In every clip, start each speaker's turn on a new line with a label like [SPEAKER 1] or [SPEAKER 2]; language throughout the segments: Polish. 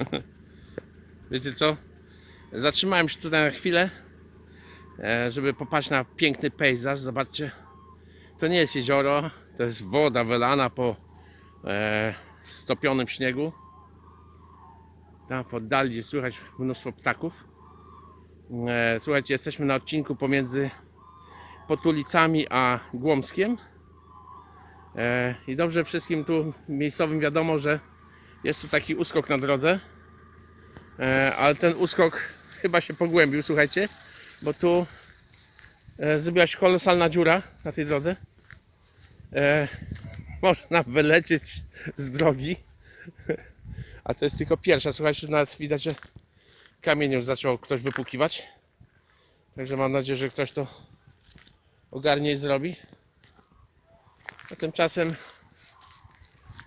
[SPEAKER 1] Wiecie co? Zatrzymałem się tutaj na chwilę, e, żeby popatrzeć na piękny pejzaż. Zobaczcie, to nie jest jezioro, to jest woda wylana po e, stopionym śniegu. Tam w oddali słychać mnóstwo ptaków. E, słuchajcie, jesteśmy na odcinku pomiędzy Potulicami a Głomskiem. I dobrze wszystkim tu miejscowym wiadomo, że jest tu taki uskok na drodze. E, ale ten uskok chyba się pogłębił, słuchajcie, bo tu e, zrobiła się kolosalna dziura na tej drodze. E, można wylecieć z drogi. A to jest tylko pierwsza. Słuchajcie, nawet widać, że kamień już zaczął ktoś wypukiwać. Także mam nadzieję, że ktoś to ogarnie i zrobi. A tymczasem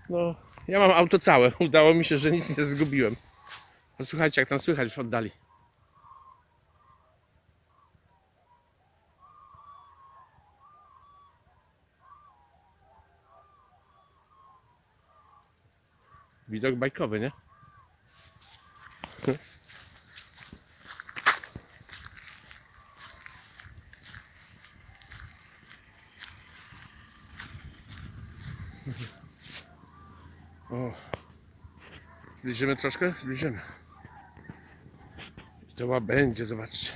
[SPEAKER 1] no, ja mam auto całe. Udało mi się, że nic nie zgubiłem. Posłuchajcie, jak tam słychać w oddali. Widok bajkowy, nie? O. Zbliżymy troszkę? Zbliżymy. To będzie, zobaczcie.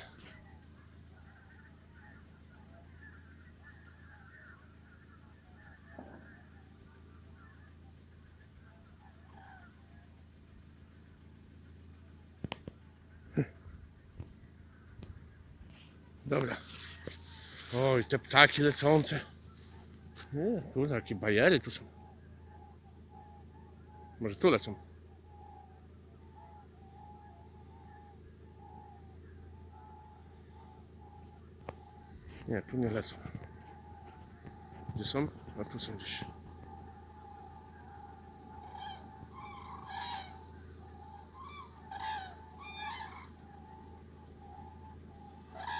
[SPEAKER 1] Dobra. Oj, te ptaki lecące. Nie, kurde, jakie bajery tu są. Może tu lecą. Nie, tu nie lecą. Gdzie są? A tu są gdzieś.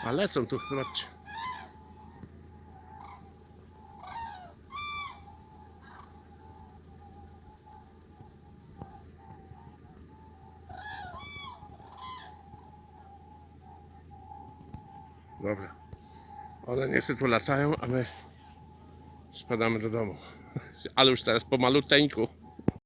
[SPEAKER 1] A lecą tu, zobaczcie. Dobra. One niestety tu latają, a my spadamy do domu. Ale już teraz po maluteńku.